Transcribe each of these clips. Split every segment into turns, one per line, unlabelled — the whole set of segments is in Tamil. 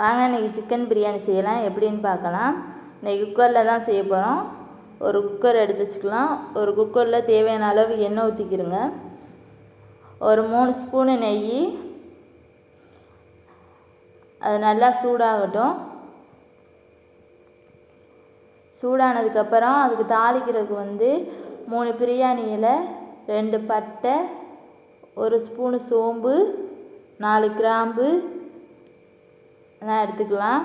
வாங்க இன்றைக்கி சிக்கன் பிரியாணி செய்யலாம். எப்படின்னு பார்க்கலாம். இன்றைக்கி குக்கரில் தான் செய்ய போகிறோம் ஒரு குக்கர் எடுத்து வச்சுக்கலாம். ஒரு குக்கரில் தேவையான அளவு எண்ணெய் ஊற்றிக்கிருங்க ஒரு மூணு ஸ்பூனு நெய். அது நல்லா சூடாகட்டும். சூடானதுக்கப்புறம் அதுக்கு தாளிக்கிறதுக்கு வந்து மூணு பிரியாணி இலை ரெண்டு பட்டை ஒரு ஸ்பூனு சோம்பு நாலு கிராம்பு எல்லாம் எடுத்துக்கலாம்.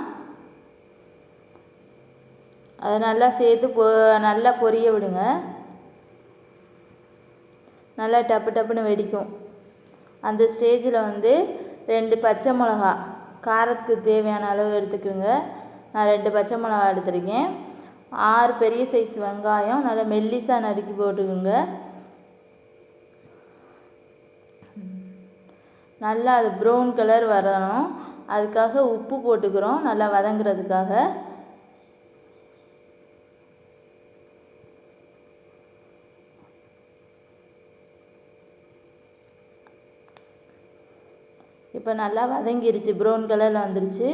அதை நல்லா சேர்த்து பொ நல்லா பொரிய விடுங்க. நல்லா டப்பு டப்புன்னு வெடிக்கும். அந்த ஸ்டேஜில் வந்து ரெண்டு பச்சை மிளகா காரத்துக்கு தேவையான அளவு எடுத்துக்கோங்க. நான் ரெண்டு பச்சை மிளகா எடுத்திருக்கேன். ஆறு பெரிய சைஸ் வெங்காயம் நல்லா மெல்லிசாக நறுக்கி போட்டுக்கோங்க. நல்லா அது ப்ரௌன் கலர் வரணும். அதுக்காக உப்பு போட்டுக்கிறோம் நல்லா வதங்குறதுக்காக. இப்போ நல்லா வதங்கிருச்சு ப்ரௌன் கலரில் வந்துருச்சு.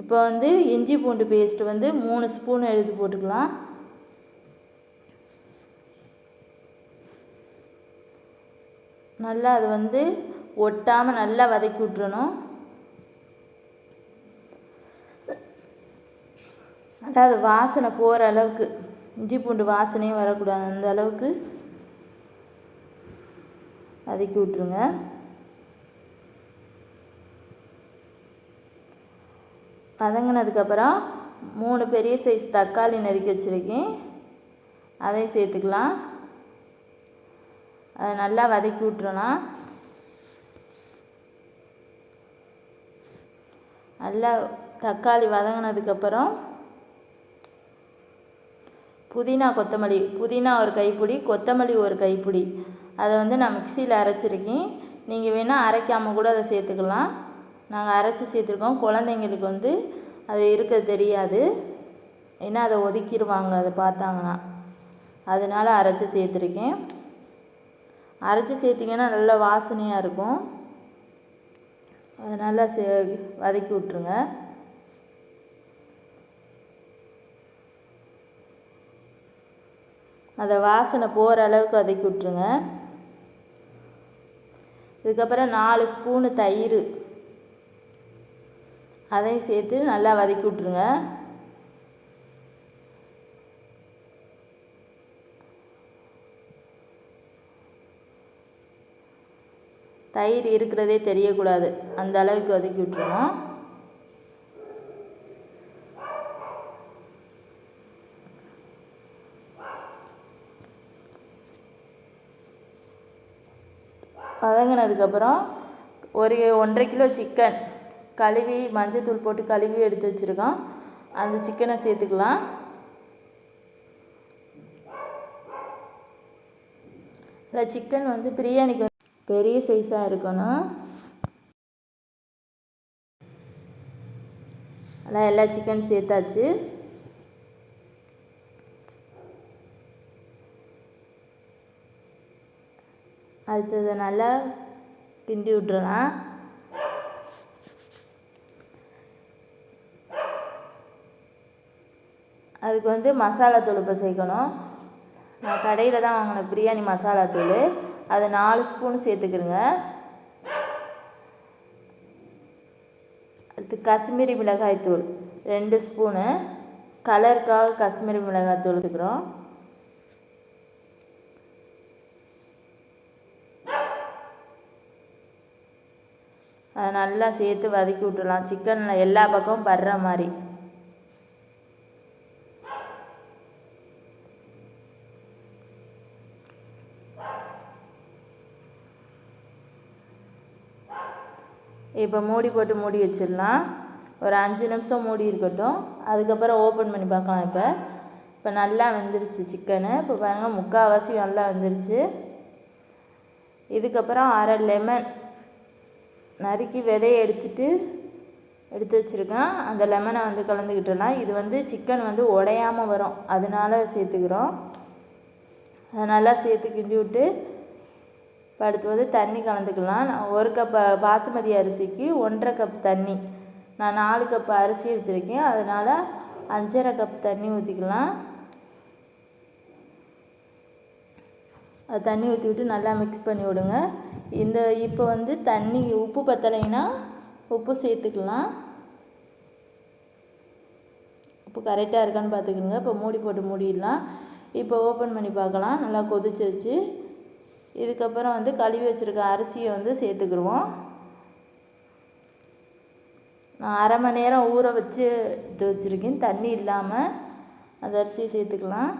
இப்போ வந்து இஞ்சி பூண்டு பேஸ்ட்டு வந்து மூணு ஸ்பூன் எடுத்து போட்டுக்கலாம். நல்லா அது வந்து ஒட்டாமல் நல்லா வதக்கி விட்றணும் நல்லா அது வாசனை போகிற அளவுக்கு இஞ்சி பூண்டு வாசனையும் வரக்கூடாது. அந்த அளவுக்கு வதக்கி விட்ருங்க வதங்கினதுக்கப்புறம் மூணு பெரிய சைஸ் தக்காளி நறுக்கி வச்சுருக்கேன். அதையும் சேர்த்துக்கலாம். அதை நல்லா வதக்கி விட்றலாம் நல்லா தக்காளி வதங்கினதுக்கப்புறம் புதினா கொத்தமல்லி புதினா ஒரு கைப்பிடி கொத்தமல்லி ஒரு கைப்பிடி. அதை வந்து நான் மிக்சியில் அரைச்சிருக்கேன். நீங்கள் வேணால் அரைக்காமல் கூட அதை சேர்த்துக்கலாம். நாங்கள் அரைச்சி சேர்த்துருக்கோம். குழந்தைங்களுக்கு வந்து அது இருக்க தெரியாது. ஏன்னா அதை ஒதுக்கிடுவாங்க அதை பார்த்தாங்கன்னா. அதனால் அரைச்சி சேர்த்துருக்கேன். அரைச்சி சேர்த்திங்கன்னா நல்லா வாசனையாக இருக்கும். அதை நல்லா சே வதக்கி விட்ருங்க அதை வாசனை போகிற அளவுக்கு வதக்கி விட்ருங்க இதுக்கப்புறம் நாலு ஸ்பூனு தயிர். அதையும் சேர்த்து நல்லா வதக்கி விட்ருங்க தயிர் இருக்கிறதே தெரியக்கூடாது. அந்த அளவுக்கு வதக்கி விட்ருணும் வதங்கினதுக்கப்புறம் ஒரு ஒன்றரை கிலோ சிக்கன் கழுவி மஞ்சத்தூள் போட்டு கழுவி எடுத்து வச்சுருக்கோம். அந்த சிக்கனை சேர்த்துக்கலாம். இல்லை சிக்கன் வந்து பிரியாணிக்கு பெரிய சைஸாக இருக்கணும். அதான் எல்லா சிக்கன் சேர்த்தாச்சு. அடுத்தது நல்லா கிண்டி விட்டுறலாம். அதுக்கு வந்து மசாலா தூள் இப்போ சேர்க்கணும். நான் கடையில் தான் வாங்கினேன் பிரியாணி மசாலா தூள். அது நாலு ஸ்பூன் சேர்த்துக்கிறேங்க அடுத்து காஷ்மீரி மிளகாய் தூள். ரெண்டு ஸ்பூனு. கலருக்காக காஷ்மீரி மிளகாய் தூள் எடுத்துக்கிறோம் அதை நல்லா சேர்த்து வதக்கி விட்டுலாம் சிக்கனில் எல்லா பக்கமும் படுற மாதிரி. இப்போ மூடி போட்டு மூடி வச்சிடலாம். ஒரு அஞ்சு நிமிஷம் மூடி இருக்கட்டும். அதுக்கப்புறம் ஓப்பன் பண்ணி பார்க்கலாம் இப்போ. இப்போ நல்லா வெந்துருச்சு சிக்கனு இப்போ பாருங்கள் முக்கால்வாசி நல்லா வெந்துருச்சு. இதுக்கப்புறம் அரை லெமன் நறுக்கி விதைய எடுத்துட்டு எடுத்து வச்சுருக்கேன். அந்த லெமனை வந்து கலந்துக்கிட்டலாம் இது வந்து சிக்கன் வந்து உடையாமல் வரும். அதனால சேர்த்துக்கிறோம். அதை நல்லா சேர்த்து கிண்டி விட்டு இப்போ அடுத்து வந்து தண்ணி கலந்துக்கலாம். நான் ஒரு கப் பாசுமதி அரிசிக்கு ஒன்றரை கப் தண்ணி. நான் நாலு கப் அரிசி எடுத்திருக்கேன். அதனால் அஞ்சரை கப் தண்ணி ஊற்றிக்கலாம் அது தண்ணி ஊற்றி விட்டு நல்லா மிக்ஸ் பண்ணி விடுங்க. இந்த இப்போ வந்து தண்ணி உப்பு பத்தலைன்னா உப்பு சேர்த்துக்கலாம். உப்பு கரெக்டாக இருக்கான்னு பார்த்துக்கோங்க. இப்போ மூடி போட்டு மூடிடலாம். இப்போ ஓப்பன் பண்ணி பார்க்கலாம். நல்லா கொதிச்சிருச்சு. இதுக்கப்புறம் வந்து கழுவி வச்சுருக்க அரிசியை வந்து சேர்த்துக்கிடுவோம். நான் அரை மணி நேரம் ஊற வச்சு எடுத்து வச்சுருக்கேன். தண்ணி இல்லாமல் அந்த அரிசியை சேர்த்துக்கலாம்.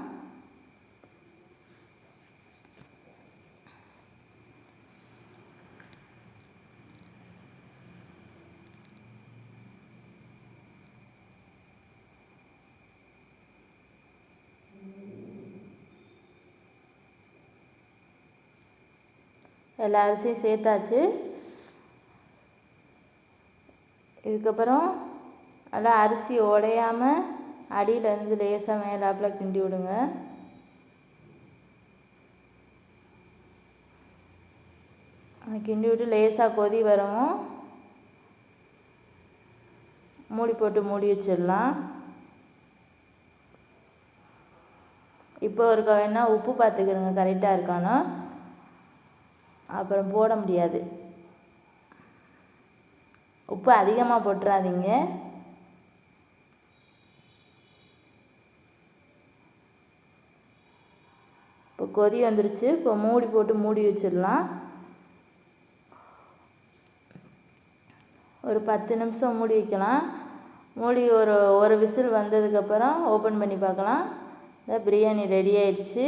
எல்லா அரிசியும் சேர்த்தாச்சு. இதுக்கப்புறம் நல்லா அரிசி உடையாமல் அடியிலேருந்து லேசாக மேலாப்பில் கிண்டி விடுங்க. கிண்டி விட்டு லேசாக கொதி வரவும் மூடி போட்டு மூடி வச்சிடலாம். இப்போ இருக்க வேணால் உப்பு பார்த்துக்கிறோங்க கரெக்டாக இருக்கானோ? அப்புறம் போட முடியாது. உப்பு அதிகமாக போட்டுறாதீங்க. இப்போ கொதி வந்துருச்சு. இப்போ மூடி போட்டு மூடி வச்சிடலாம். ஒரு பத்து நிமிஷம் மூடி வைக்கலாம். மூடி ஒரு ஒரு விசில் வந்ததுக்கப்புறம் ஓப்பன் பண்ணி பார்க்கலாம். இந்த பிரியாணி ரெடி ஆயிடுச்சு.